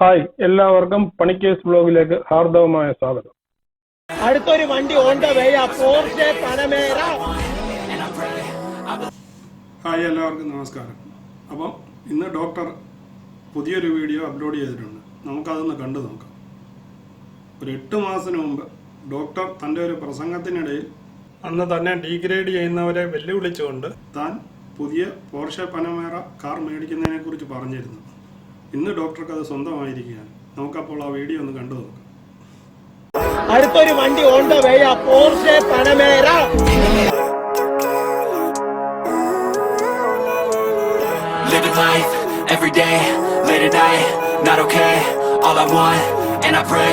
Hi എല്ലാവർക്കും പണിക്കേസ് ബ്ലോഗിലേക്ക് ഹാർദവമായ സ്വാഗതം. അടുത്തൊരു വണ്ടി on the way Porsche Panamera. Hi എല്ലാവർക്കും നമസ്കാരം. അപ്പം ഇന്ന് ഡോക്ടർ പുതിയൊരു വീഡിയോ അപ്ലോഡ് ചെയ്തിട്ടുണ്ട്. നമുക്കതൊന്ന് കണ്ടു നോക്കാം. ഒരു എട്ട് മാസത്തിന് മുമ്പ് ഡോക്ടർ തന്റെ ഒരു പ്രസംഗത്തിനിടയിൽ അന്ന് തന്നെ ഡീഗ്രേഡ് ചെയ്യുന്നവരെ വെല്ലുവിളിച്ചുകൊണ്ട് താൻ പുതിയ പോർഷെ പനമേറ കാർ മേടിക്കുന്നതിനെ കുറിച്ച് പറഞ്ഞിരുന്നു. ഇന്ന് ഡോക്ടർക്ക് അത് സ്വന്തമായിരിക്കുകയാണ്. നമുക്കപ്പോൾ ആ വീഡിയോ ഒന്ന് കണ്ടു നോക്കാം. അടുത്തൊരു വണ്ടി on the way Porsche Panamera. Living life every day, late at night, not okay. All I want, and I pray,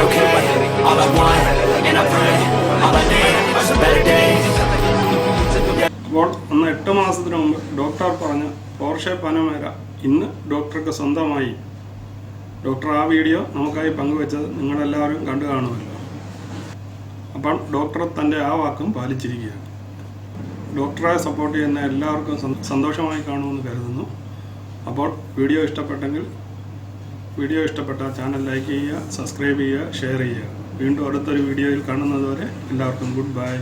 not okay All I want, and I pray, all I need are some better days അന്ന് എട്ട് മാസത്തിന് മുമ്പ് doctor പറഞ്ഞ Porsche Panamera ഇന്ന് ഡോക്ടർക്ക് സ്വന്തമായി. Doctor ആ video നമുക്കായി പങ്കുവെച്ചത് നിങ്ങളെല്ലാവരും കണ്ടു കാണുമല്ലോ. അപ്പം ഡോക്ടർ തന്റെ ആ വാക്കും പാലിച്ചിരിക്കുകയാണ്. ഡോക്ടറെ സപ്പോർട്ട് ചെയ്യുന്ന എല്ലാവർക്കും സന്തോഷമായി കാണുമെന്ന് കരുതുന്നു. അപ്പോൾ വീഡിയോ ഇഷ്ടപ്പെട്ടെങ്കിൽ വീഡിയോ ഇഷ്ടപ്പെട്ട ചാനൽ ലൈക്ക് ചെയ്യുക സബ്സ്ക്രൈബ് ചെയ്യുക ഷെയർ ചെയ്യുക. വീണ്ടും അടുത്തൊരു വീഡിയോയിൽ കാണുന്നതുവരെ എല്ലാവർക്കും ഗുഡ് ബൈ